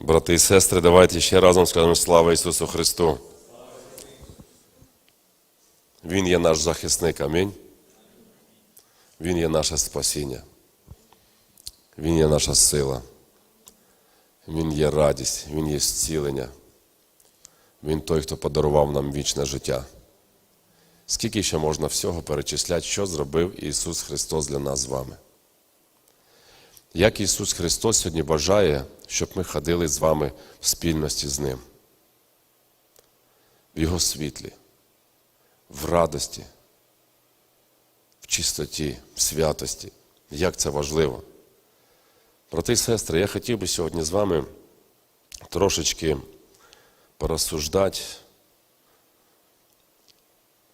Брати і сестри, давайте ще разом скажемо слава Ісусу Христу. Він є наш захисник, амінь. Він є наше спасіння. Він є наша сила. Він є радість, Він є зцілення. Він той, хто подарував нам вічне життя. Скільки ще можна всього перечисляти, що зробив Ісус Христос для нас з вами? Як Ісус Христос сьогодні бажає, щоб ми ходили з вами в спільності з Ним, в Його світлі, в радості, в чистоті, в святості. Як це важливо. Брати і сестри, я хотів би сьогодні з вами трошечки порозсуждати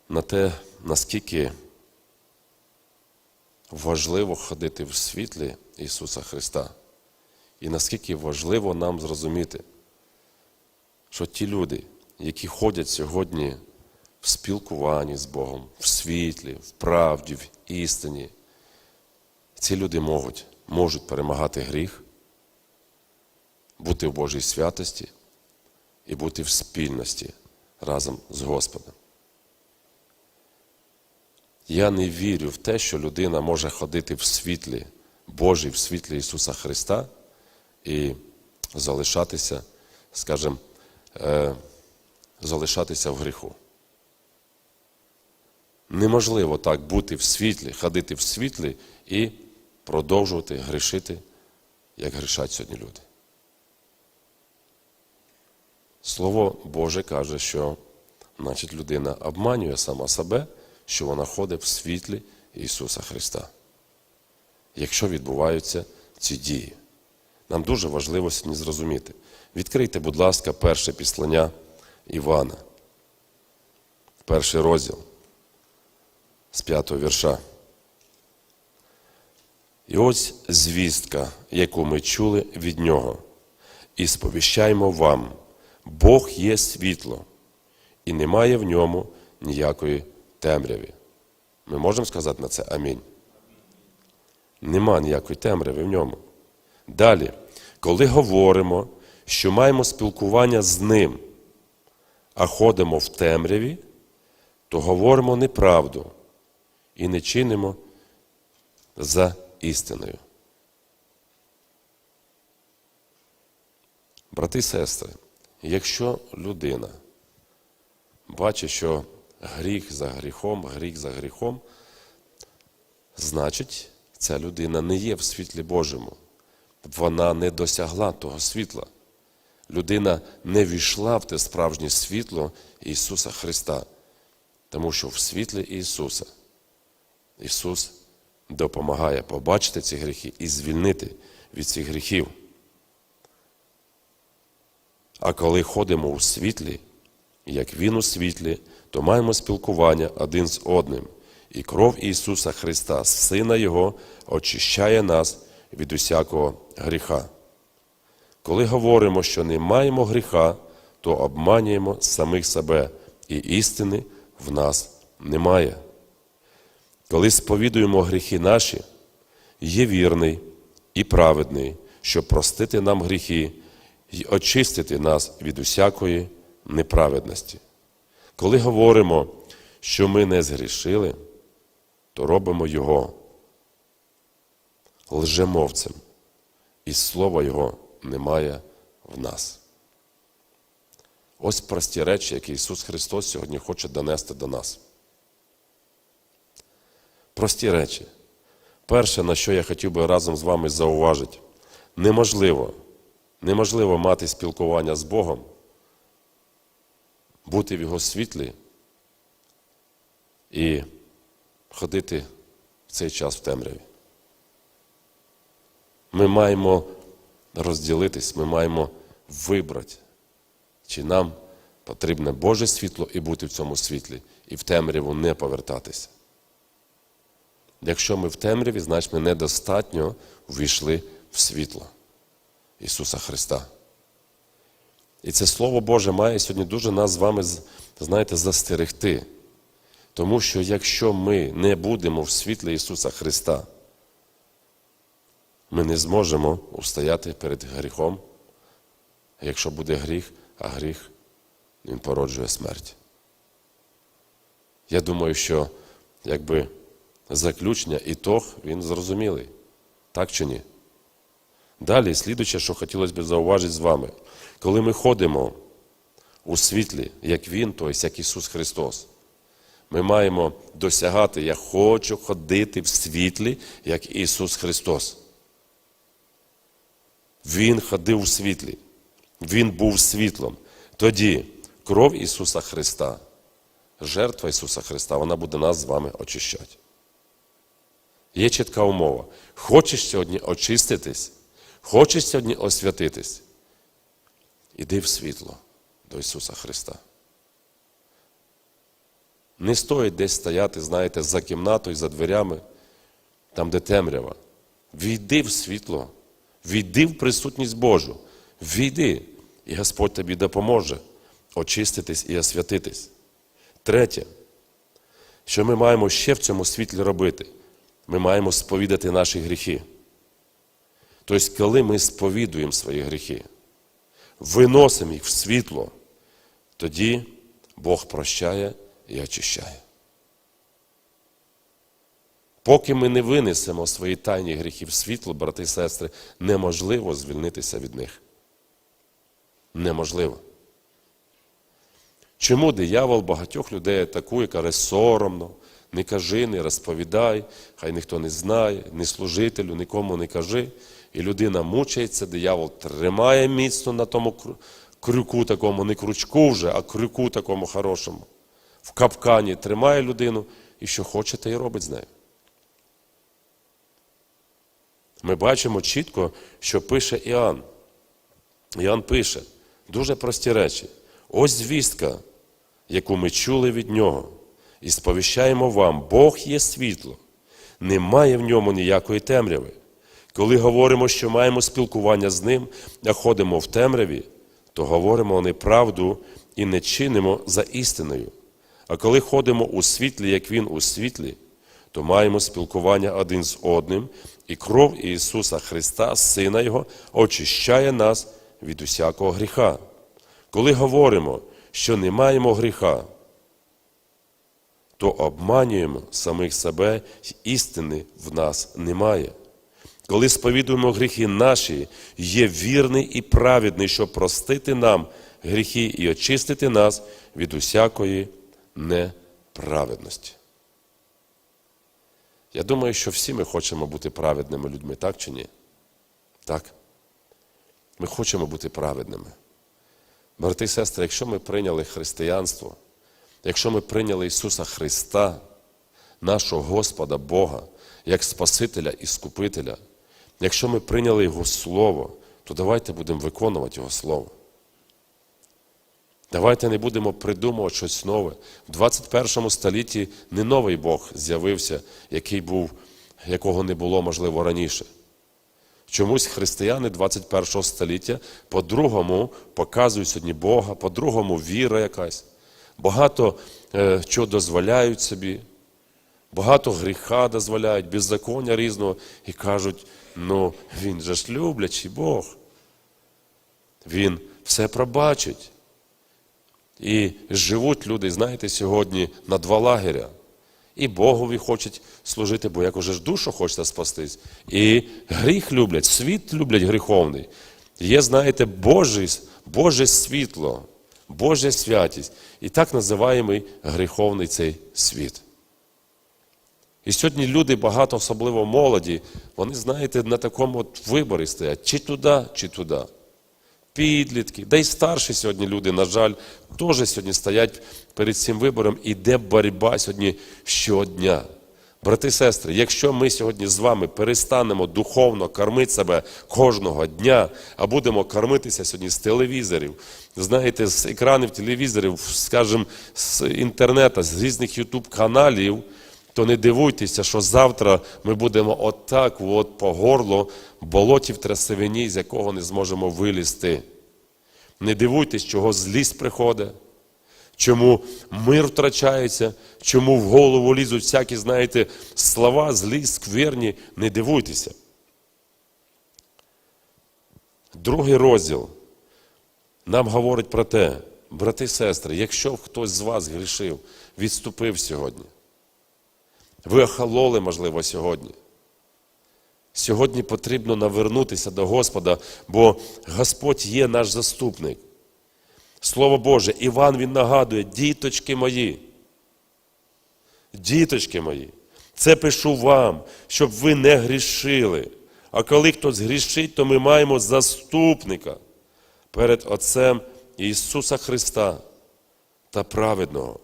на те, наскільки важливо ходити в світлі Ісуса Христа. І наскільки важливо нам зрозуміти, що ті люди, які ходять сьогодні в спілкуванні з Богом, в світлі, в правді, в істині, ці люди можуть, можуть перемагати гріх, бути в Божій святості і бути в спільності разом з Господом. Я не вірю в те, що людина може ходити в світлі Божій, в світлі Ісуса Христа і залишатися, скажімо, е, залишатися в гріху. Неможливо так бути в світлі, ходити в світлі і продовжувати грішити, як грішать сьогодні люди. Слово Боже каже, що значить, людина обманює сама себе, що вона ходить в світлі Ісуса Христа. Якщо відбуваються ці дії, нам дуже важливо сьогодні зрозуміти. Відкрийте, будь ласка, перше післання Івана, перший розділ з п'ятого вірша. І ось звістка, яку ми чули від нього, і сповіщаємо вам, Бог є світло, і немає в ньому ніякої темряві. Ми можемо сказати на це амінь. Нема ніякої темряви в ньому. Далі, коли говоримо, що маємо спілкування з ним, а ходимо в темряві, то говоримо неправду і не чинимо за істиною. Брати і сестри, якщо людина бачить, що гріх за гріхом, гріх за гріхом, значить, ця людина не є в світлі Божому. Вона не досягла того світла. Людина не війшла в те справжнє світло Ісуса Христа. Тому що в світлі Ісуса Ісус допомагає побачити ці гріхи і звільнити від цих гріхів. А коли ходимо у світлі, як Він у світлі, то маємо спілкування один з одним, і кров Ісуса Христа, Сина Його, очищає нас від усякого гріха. Коли говоримо, що не маємо гріха, то обманюємо самих себе, і істини в нас немає. Коли сповідуємо гріхи наші, є вірний і праведний, щоб простити нам гріхи і очистити нас від усякої неправедності. Коли говоримо, що ми не згрішили, то робимо Його лжемовцем, і слова Його немає в нас. Ось прості речі, які Ісус Христос сьогодні хоче донести до нас. Прості речі. Перше, на що я хотів би разом з вами зауважити, неможливо, неможливо мати спілкування з Богом, бути в Його світлі і ходити в цей час в темряві. Ми маємо розділитись, ми маємо вибрати, чи нам потрібне Боже світло і бути в цьому світлі, і в темряву не повертатися. Якщо ми в темряві, значить ми недостатньо ввійшли в світло Ісуса Христа. І це Слово Боже має сьогодні дуже нас з вами, знаєте, застерегти. Тому що якщо ми не будемо в світлі Ісуса Христа, ми не зможемо устояти перед гріхом, якщо буде гріх, а гріх він породжує смерть. Я думаю, що якби заключення, ітог, він зрозумілий. Так чи ні? Далі, слідуюче, що хотілося б зауважити з вами, коли ми ходимо у світлі, як Він, тобто як Ісус Христос, ми маємо досягати, я хочу ходити в світлі, як Ісус Христос. Він ходив у світлі, Він був світлом. Тоді кров Ісуса Христа, жертва Ісуса Христа, вона буде нас з вами очищати. Є чітка умова. Хочеш сьогодні очиститись, хочеш сьогодні освятитись, іди в світло до Ісуса Христа. Не стоїть десь стояти, знаєте, за кімнатою, за дверями, там, де темрява. Війди в світло, війди в присутність Божу, війди, і Господь тобі допоможе очиститись і освятитись. Третє, що ми маємо ще в цьому світлі робити, ми маємо сповідати наші гріхи. Тобто, коли ми сповідуємо свої гріхи, виносимо їх в світло, тоді Бог прощає і очищає. Поки ми не винесемо свої тайні гріхи в світло, брати і сестри, неможливо звільнитися від них. Неможливо. Чому диявол багатьох людей атакує, каже, соромно, не кажи, не розповідай, хай ніхто не знає, ні служителю, нікому не кажи. І людина мучається, диявол тримає міцно на тому крюку такому, не крючку вже, а крюку такому хорошому. В капкані тримає людину і що хоче, те і робить з нею. Ми бачимо чітко, що пише Іоанн. Іоанн пише дуже прості речі. Ось звістка, яку ми чули від нього, і сповіщаємо вам, Бог є світло, немає в ньому ніякої темряви. Коли говоримо, що маємо спілкування з ним, а ходимо в темряві, то говоримо неправду і не чинимо за істиною. А коли ходимо у світлі, як Він у світлі, то маємо спілкування один з одним, і кров Ісуса Христа, Сина Його, очищає нас від усякого гріха. Коли говоримо, що не маємо гріха, то обманюємо самих себе, істини в нас немає. Коли сповідуємо гріхи наші, є вірний і праведний, щоб простити нам гріхи і очистити нас від усякої неправедності. Я думаю, що всі ми хочемо бути праведними людьми, так чи ні? Так. Ми хочемо бути праведними. Брати і сестри, якщо ми прийняли християнство, якщо ми прийняли Ісуса Христа, нашого Господа Бога, як Спасителя і Скупителя, якщо ми прийняли Його Слово, то давайте будемо виконувати Його Слово. Давайте не будемо придумувати щось нове. В 21 столітті не новий Бог з'явився, який був, якого не було, можливо, раніше. Чомусь християни 21 століття по-другому показують сьогодні Бога, по-другому віра якась. Багато е, чого дозволяють собі, багато гріха дозволяють, беззаконня різного і кажуть, ну він же ж люблячий Бог. Він все пробачить. І живуть люди, знаєте, сьогодні на два лагеря. І Богові хочуть служити, бо як уже ж душу хочеться спастись. І гріх люблять, світ люблять гріховний. Є, знаєте, Божий, Боже світло, Божа святість. І так називаємо гріховний цей світ. І сьогодні люди, багато, особливо молоді, вони, знаєте, на такому виборі стоять, чи туди, чи туди. Підлітки, да й старші сьогодні люди, на жаль, теж сьогодні стоять перед цим вибором. Іде боротьба сьогодні щодня. Брати і сестри, якщо ми сьогодні з вами перестанемо духовно кормити себе кожного дня, а будемо кормитися сьогодні з телевізорів, знаєте, з екранів телевізорів, скажімо, з інтернету, з різних ютуб-каналів, то не дивуйтеся, що завтра ми будемо отак от по горло болоті в трясовині, з якого не зможемо вилізти. Не дивуйтесь, чого злість приходить, чому мир втрачається, чому в голову лізуть всякі, знаєте, слова, злі, скверні. Не дивуйтеся. Другий розділ нам говорить про те, брати і сестри, якщо хтось з вас грішив, відступив сьогодні, ви охололи, можливо, сьогодні. Сьогодні потрібно навернутися до Господа, бо Господь є наш заступник. Слово Боже, Іван він нагадує, діточки мої. Діточки мої, це пишу вам, щоб ви не грішили. А коли хтось грішить, то ми маємо заступника перед Отцем Ісуса Христа та праведного.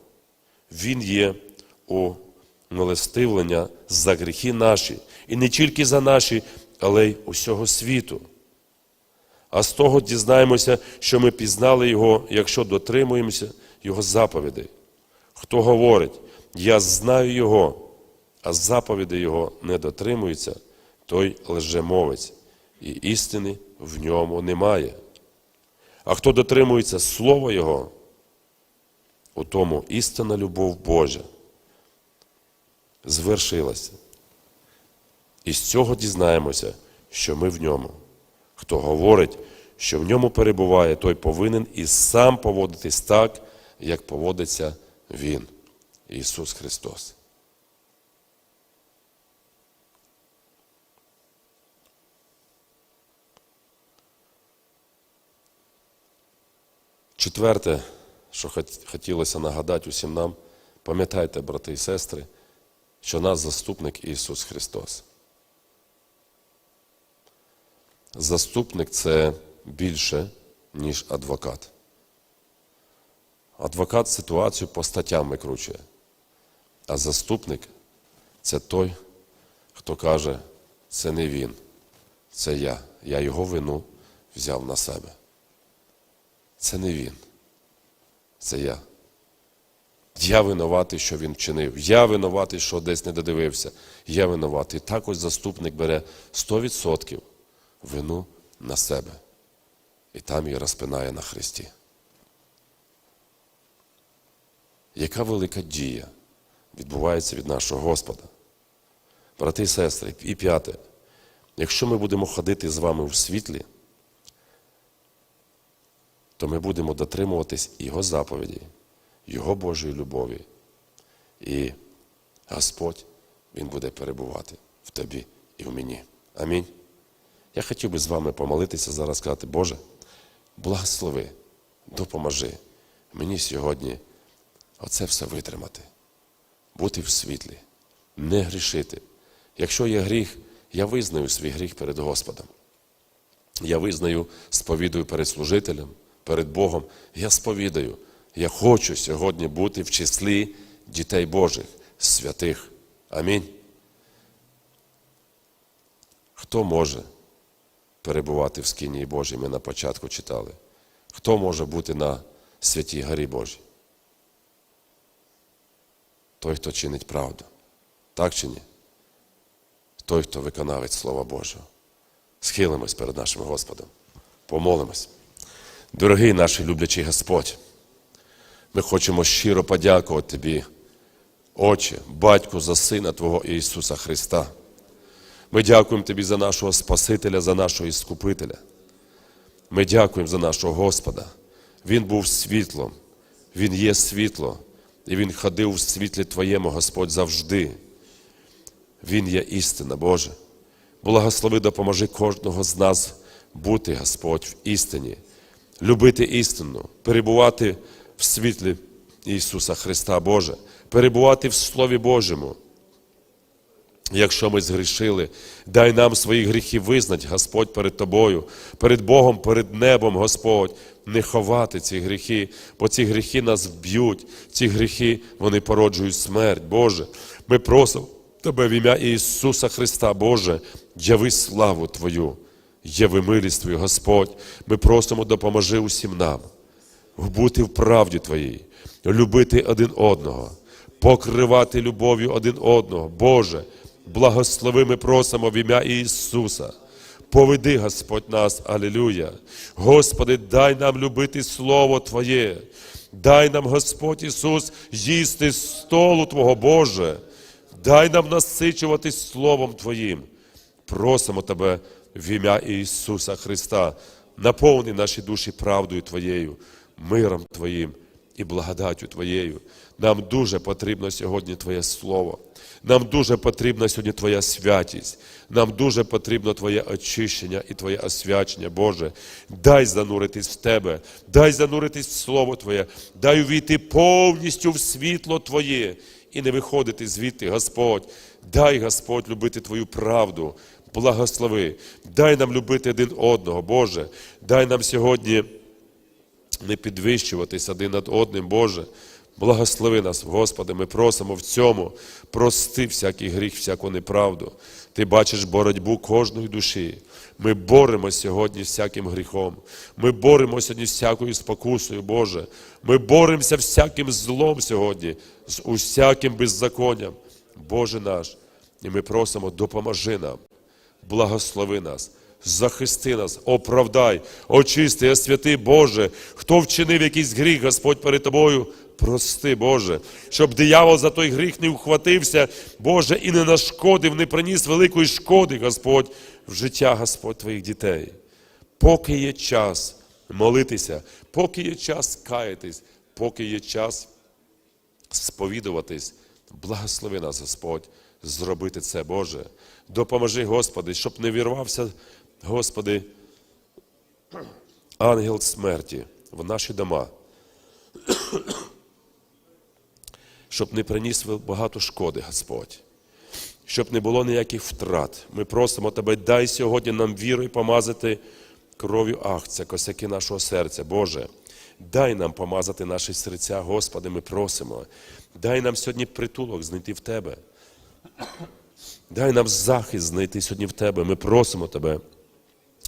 Він є у милостивлення за гріхи наші, і не тільки за наші, але й усього світу. А з того дізнаємося, що ми пізнали Його, якщо дотримуємося Його заповідей. Хто говорить, я знаю Його, а заповіді Його не дотримується, той лжемовець, і істини в ньому немає. А хто дотримується Слова Його, у тому істинна любов Божа звершилася. І з цього дізнаємося, що ми в ньому. Хто говорить, що в ньому перебуває, той повинен і сам поводитись так, як поводиться Він, Ісус Христос. Четверте, що хотілося нагадати усім нам, пам'ятайте, брати і сестри, що наш заступник Ісус Христос. Заступник це більше, ніж адвокат. Адвокат ситуацію по статтям викручує, а заступник це той, хто каже, це не він, це я. Я його вину взяв на себе. Це не він, це я. Я винуватий, що він вчинив. Я винуватий, що десь не додивився. Я винуватий. Так ось заступник бере 100% вину на себе. І там її розпинає на Христі. Яка велика дія відбувається від нашого Господа? Брати і сестри, і п'яте. Якщо ми будемо ходити з вами в світлі, то ми будемо дотримуватись Його заповіді, Його Божої любові. І Господь, Він буде перебувати в тобі і в мені. Амінь. Я хотів би з вами помолитися зараз, сказати, Боже, благослови, допоможи мені сьогодні оце все витримати, бути в світлі, не грішити. Якщо є гріх, я визнаю свій гріх перед Господом. Я визнаю, сповідую перед служителем, перед Богом. Я сповідаю. Я хочу сьогодні бути в числі дітей Божих, святих. Амінь. Хто може перебувати в скині Божій? Ми на початку читали. Хто може бути на святій горі Божій? Той, хто чинить правду. Так чи ні? Той, хто виконавець Слова Божого. Схилимось перед нашим Господом. Помолимось. Дорогий наш люблячий Господь, ми хочемо щиро подякувати Тобі, Отче, Батьку, за Сина Твого Ісуса Христа. Ми дякуємо Тобі за нашого Спасителя, за нашого Іскупителя. Ми дякуємо за нашого Господа. Він був світлом, Він є світло, і Він ходив в світлі Твоєму, Господь, завжди. Він є істина, Боже. Благослови, допоможи кожного з нас бути, Господь, в істині, любити істину, перебувати в світлі Ісуса Христа, Боже, перебувати в Слові Божому. Якщо ми згрішили, дай нам свої гріхи визнати, Господь, перед Тобою, перед Богом, перед небом, Господь, не ховати ці гріхи, бо ці гріхи нас вб'ють, ці гріхи вони породжують смерть. Боже, ми просимо Тебе в ім'я Ісуса Христа, Боже, яви славу Твою, яви милість Твою, Господь. Ми просимо, допоможи усім нам бути в правді Твоїй, любити один одного, покривати любов'ю один одного. Боже, благослови, ми просимо в ім'я Ісуса. Поведи, Господь нас, Алілюя. Господи, дай нам любити Слово Твоє. Дай нам, Господь Ісус, їсти столу Твого Боже. Дай нам насичуватись Словом Твоїм. Просимо Тебе в ім'я Ісуса Христа. наповни наші душі правдою Твоєю, миром Твоїм і благодаттю Твоєю. Нам дуже потрібно сьогодні Твоє Слово. Нам дуже потрібна сьогодні Твоя святість. Нам дуже потрібно Твоє очищення і Твоє освячення, Боже. Дай зануритись в Тебе, дай зануритись в Слово Твоє, дай увійти повністю в світло Твоє і не виходити звідти, Господь. Дай, Господь, любити Твою правду. Благослови. Дай нам любити один одного, Боже. Дай нам сьогодні не підвищуватись один над одним, Боже. Благослови нас, Господи, ми просимо в цьому, прости всякий гріх, всяку неправду. Ти бачиш боротьбу кожної душі. Ми боремося сьогодні з всяким гріхом. Ми боремося сьогодні з всякою спокусою, Боже. Ми боремося всяким злом сьогодні, з усяким беззаконням. Боже наш. І ми просимо, допоможи нам благослови нас, захисти нас, оправдай, очисти, освяти, Боже, хто вчинив якийсь гріх, Господь перед тобою, прости, Боже, щоб диявол за той гріх не вхватився, Боже, і не нашкодив, не приніс великої шкоди, Господь, в життя, Господь, твоїх дітей. Поки є час молитися, поки є час каятись, поки є час сповідуватись, благослови нас, Господь, зробити це, Боже. Допоможи, Господи, щоб не вірвався, Господи, ангел смерті в наші дома, щоб не приніс багато шкоди, Господь. Щоб не було ніяких втрат. Ми просимо Тебе, дай сьогодні нам вірою помазати кров'ю ахця, косяки нашого серця, Боже. Дай нам помазати наші серця, Господи, ми просимо. Дай нам сьогодні притулок знайти в Тебе. Дай нам захист знайти сьогодні в Тебе. Ми просимо Тебе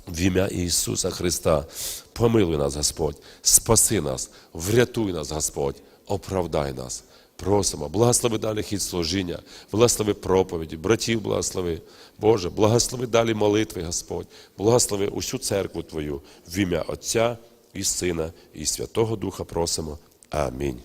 в ім'я Ісуса Христа. Помилуй нас, Господь, спаси нас, врятуй нас, Господь, оправдай нас. Просимо, благослови далі хід служіння, благослови проповіді, братів благослови. Боже, благослови далі молитви, Господь, благослови усю церкву Твою в ім'я Отця і Сина, і Святого Духа просимо. Амінь.